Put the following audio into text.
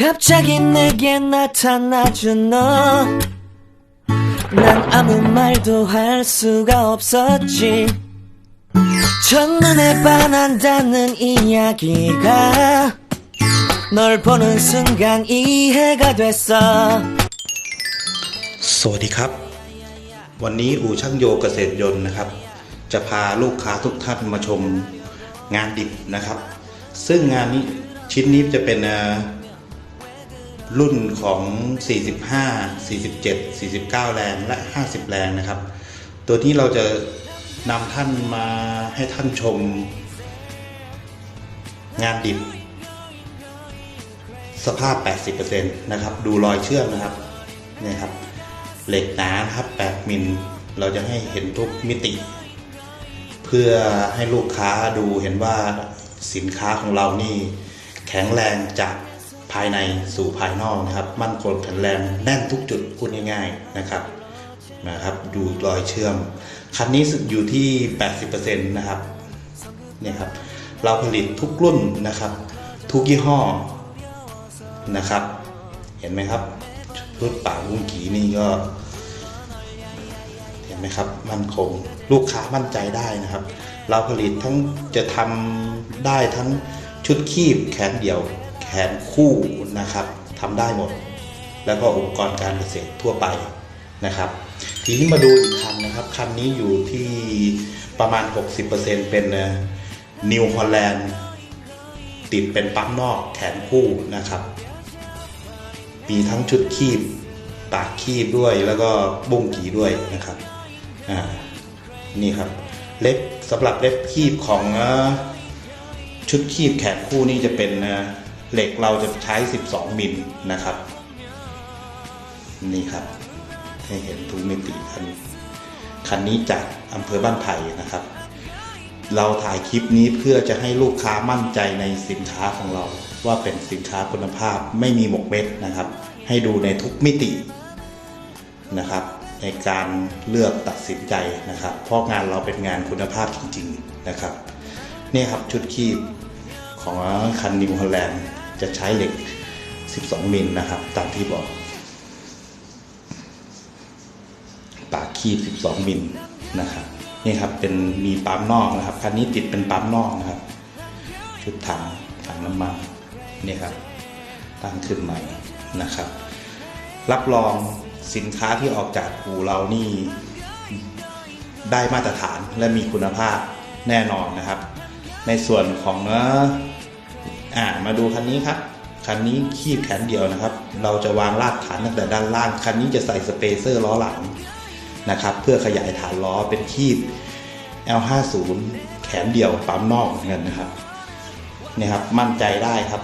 갑자기 내게 나타나준 너. 난 아무 말도 할 수가 없었지. 첫눈에 반한다는 이야기가 널 보는 순간 이해가 됐어. สวัสดีครับ วันนี้อู่ช่างโยเกษตรยนต์นะครับ จะพาลูกค้าทุกท่านมาชมงานดิบนะครับ ซึ่งงานนี้ชิ้นนี้จะเป็นเอ่อ รุ่นของ 45 47 49 แรงและ 50 แรงนะครับ ตัวนี้เราจะนำท่านมาให้ท่านชม งานดิบ สภาพ 80%นะครับ ดูรอยเชื่อมนะครับนี่ครับ เหล็กหนานะครับ 8 มิล เราจะให้เห็นทุกมิติ เพื่อให้ลูกค้าดูเห็นว่าสินค้าของเรานี่ แข็งแรงจาก ภายในสู่ภายนอกนะครับ มั่นคงแข็งแรงแน่นทุกจุดพูดง่ายๆนะครับนะครับดูรอยเชื่อม คันนี้อยู่ที่ 80%นะครับเนี่ยครับเราผลิตทุกรุ่นนะครับ ทุกยี่ห้อนะครับ เห็นไหมครับชุดป่าวุ้งกีนี่ก็ เห็นไหมครับ มั่นคงลูกค้ามั่นใจได้นะครับ เราผลิตทั้งจะทำได้ทั้งชุดคีบแขนเดี่ยว แขนคู่นะครับทำได้หมด แล้วก็อุปกรณ์การเกษตรทั่วไปนะครับ ทีนี้มาดูอีกคันนะครับ คันนี้อยู่ที่ประมาณ 60%เป็นนิวฮอลแลนด์ติดเป็นปั๊มนอกแขนคู่นะครับ มีทั้งชุดคีบปากคีบด้วยแล้วก็บุ้งกีด้วยนะครับอ่านี่ครับเล็บสำหรับเล็บคีบของชุดคีบแขนคู่นี่จะเป็น เหล็กเราจะใช้ 12 มิลนะครับ นี่ครับ ให้เห็นทุกมิติคันคันนี้จากอำเภอบ้านไผ่นะครับ เราถ่ายคลิปนี้เพื่อจะให้ลูกค้ามั่นใจในสินค้าของเรา ว่าเป็นสินค้าคุณภาพไม่มีหมกเม็ดนะครับ ให้ดูในทุกมิตินะครับ ในการเลือกตัดสินใจนะครับ เพราะงานเราเป็นงานคุณภาพจริง ๆนะครับ นี่ครับชุดคีบของคันนิวฮอลแลนด์ จะใช้เหล็ก 12 มิลนะครับ ตามที่บอก ปากคีบ 12 มิลนะครับนี่ครับเป็นมีปั๊มนอกนะครับคันนี้ติดเป็นปั๊มนอกนะครับ ชุดถังถังน้ำมันนี่ครับตั้งขึ้นใหม่นะครับ รับรองสินค้าที่ออกจากอู่เรานี่ได้มาตรฐานและมีคุณภาพแน่นอนนะครับ ในส่วนของเอ่ออ่า มาดูคันนี้ครับ คันนี้คีบแขนเดียวนะครับ เราจะวางรากฐานตั้งแต่ด้านล่าง คันนี้จะใส่สเปเซอร์ล้อหลังนะครับ เพื่อขยายฐานล้อเป็นคีบ L50 แขนเดียวปั๊มนอกเหมือนกันนะครับเนี่ยครับมั่นใจได้ครับ